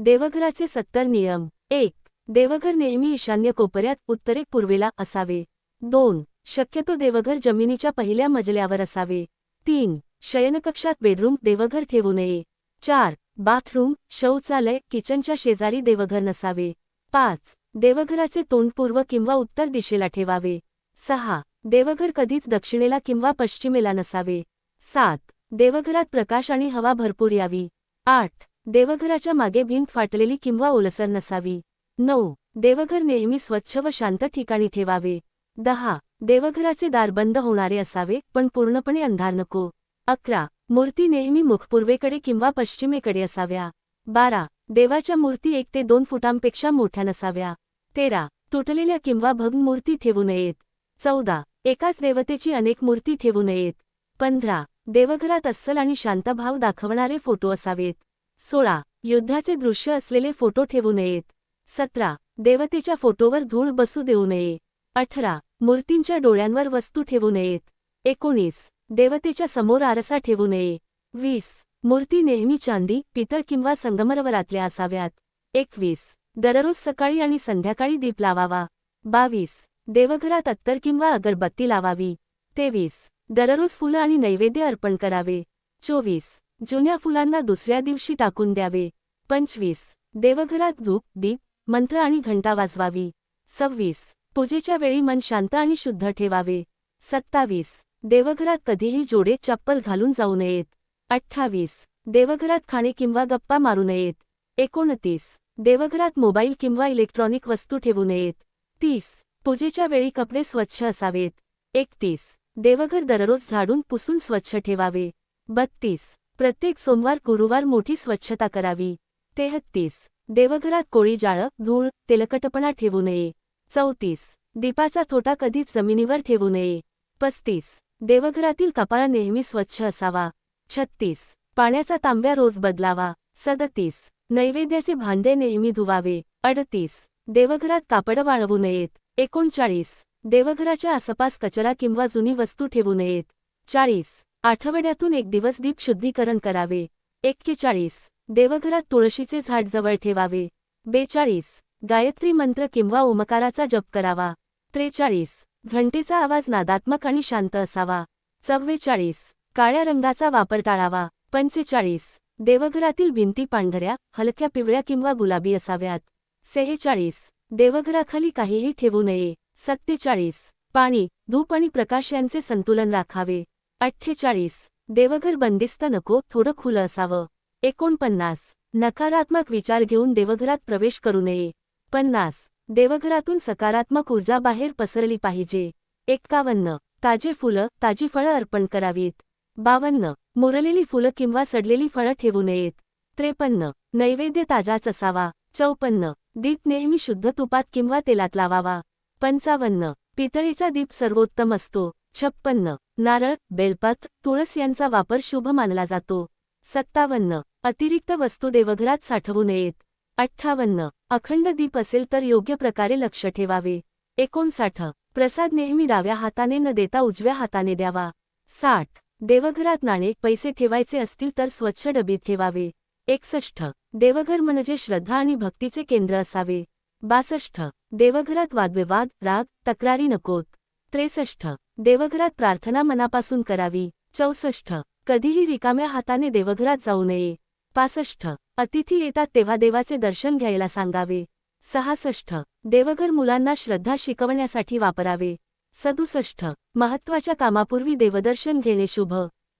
देवघराचे सत्तर नियम. एक. देवघर नेहमी ईशान्य कोपऱ्यात उत्तरेक पूर्वेला असावे. दोन. शक्यतो देवघर जमिनीच्या पहिल्या मजल्यावर असावे. तीन. शयनकक्षात बेडरूम देवघर ठेवू नये. चार. बाथरूम शौचालय किचनच्या शेजारी देवघर नसावे. पाच. देवघराचे तोंड पूर्व किंवा उत्तर दिशेला ठेवावे. सहा. देवघर कधीच दक्षिणेला किंवा पश्चिमेला नसावे. सात. देवघरात प्रकाश आणि हवा भरपूर यावी. आठ. देवघराच्या मागे भिंत फाटलेली किंवा ओलसर नसावी. नऊ. देवघर नेहमी स्वच्छ व शांत ठिकाणी ठेवावे. दहा. देवघराचे दार बंद होणारे असावे पण पूर्णपणे अंधार नको. अकरा. मूर्ती नेहमी मुखपूर्वेकडे किंवा पश्चिमेकडे असाव्या. बारा. देवाच्या मूर्ती एक ते दोन फुटांपेक्षा मोठ्या नसाव्या. तेरा. तुटलेल्या किंवा भग्न मूर्ती ठेवू नयेत. चौदा. एकाच देवतेची अनेक मूर्ती ठेवू नयेत. पंधरा. देवघरात अस्सल आणि शांतभाव दाखवणारे फोटो असावेत. सोळा. युद्धाचे दृश्य असलेले फोटो ठेवू नयेत. सतरा. देवतेच्या फोटोवर धूळ बसू देऊ नये. अठरा. मूर्तींच्या डोळ्यांवर वस्तू ठेवू नयेत. एकोणीस. देवतेच्या समोर आरसा ठेवू नये. वीस. मूर्ती नेहमी चांदी पितळ किंवा संगमरवरातल्या असाव्यात. एकवीस. दररोज सकाळी आणि संध्याकाळी दीप लावावा. बावीस. देवघरात अत्तर किंवा अगरबत्ती लावावी. तेवीस. दररोज फुलं आणि नैवेद्य अर्पण करावे. चोवीस. जुन्या फुलांना दुसऱ्या दिवशी टाकून द्यावे. पंचवीस. देवघरात धूप दीप मंत्र आणि घंटा वाजवावी. सव्वीस. पूजेच्या वेळी मन शांत आणि शुद्ध ठेवावे. सत्तावीस. देवघरात कधीही जोडे चप्पल घालून जाऊ नयेत. अठ्ठावीस. देवघरात खाणे किंवा गप्पा मारू नयेत. एकोणतीस. देवघरात मोबाईल किंवा इलेक्ट्रॉनिक वस्तू ठेवू नयेत. तीस. पूजेच्या वेळी कपडे स्वच्छ असावेत. एकतीस. देवघर दररोज झाडून पुसून स्वच्छ ठेवावे. बत्तीस. प्रत्येक सोमवार गुरुवार मोठी स्वच्छता करावी. तेहत्तीस. देवघरात कोळी जाळं धूळ तेलकटपणा ठेवू नये. चौतीस. दीपाचा थोटा कधीच जमिनीवर ठेवू नये. पस्तीस. देवघरातील कपाळा नेहमी स्वच्छ असावा. छत्तीस. पाण्याचा तांब्या रोज बदलावा. सदतीस. नैवेद्याचे भांडे नेहमी धुवावे. अडतीस. देवघरात कापड वाळवू नयेत. एकोणचाळीस. देवघराच्या आसपास कचरा किंवा जुनी वस्तू ठेवू नयेत. चाळीस. आठवड्यातून एक दिवस दीप शुद्धीकरण करावे. एक्केचाळीस. देवघरात तुळशीचे झाड जवळ ठेवावे. बेचाळीस. गायत्री मंत्र किंवा ओमकाराचा जप करावा. त्रेचाळीस. घंटेचा आवाज नादात्मक आणि शांत असावा. चव्वेचाळीस. काळ्या रंगाचा वापर टाळावा. पंचेचाळीस. देवघरातील भिंती पांढऱ्या हलक्या पिवळ्या किंवा गुलाबी असाव्यात. सेहेचाळीस. देवघराखाली काहीही ठेवू नये. सत्तेचाळीस. पाणी धूप आणि प्रकाश यांचे संतुलन राखावे. अठ्ठेचाळीस. देवघर बंदिस्त नको थोडं खुलं असावं. एकोणपन्नास. नकारात्मक विचार घेऊन देवघरात प्रवेश करू नये. पन्नास. देवघरातून सकारात्मक ऊर्जा बाहेर पसरली पाहिजे. एक्कावन्न. ताजे फुलं ताजी फळं अर्पण करावीत. बावन्न. मुरलेली फुलं किंवा सडलेली फळं ठेवू नयेत. त्रेपन्न. नैवेद्य ताजाच असावा चौपन्न. दीप नेहमी शुद्ध तुपात किंवा तेलात लावावा. पंचावन्न. पितळीचा दीप सर्वोत्तम असतो. छप्पन्न. नारळ बेलपात तुळस यांचा वापर शुभ मानला जातो. सत्तावन्न. अतिरिक्त वस्तू देवघरात साठवू नयेत. अठ्ठावन्न. अखंड दीप असेल तर योग्य प्रकारे लक्ष ठेवावे. एकोणसाठ. प्रसाद नेहमी डाव्या हाताने न देता उजव्या हाताने द्यावा. साठ. देवघरात नाणे पैसे ठेवायचे असतील तर स्वच्छ डबीत ठेवावे. एकसष्ट देवघर म्हणजे श्रद्धा आणि भक्तीचे केंद्र असावे. बासष्ट देवघरात वादविवाद राग तक्रारी नकोत. त्रेसष्ट देवघरात प्रार्थना मनापासून करावी. चौसष्ट. कधीही रिकाम्या हाताने देवघरात जाऊ नये. पासष्ट. अतिथी येतात तेव्हा देवाचे दर्शन घ्यायला सांगावे. सहासष्ट. देवघर मुलांना श्रद्धा शिकवण्यासाठी वापरावे. सदुसष्ट. महत्त्वाच्या कामापूर्वी देवदर्शन घेणे शुभ.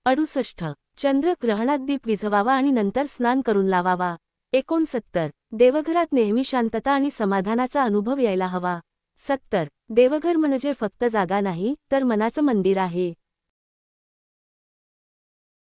अडुसष्ट. चंद्र ग्रहणात दीप विझवावा आणि नंतर स्नान करून लावावा. एकोणसत्तर. देवघरात नेहमी शांतता आणि समाधानाचा अनुभव यायला हवा. सत्तर. देवघर म्हणजे फक्त जागा नाही तर मनाचं मंदिर आहे.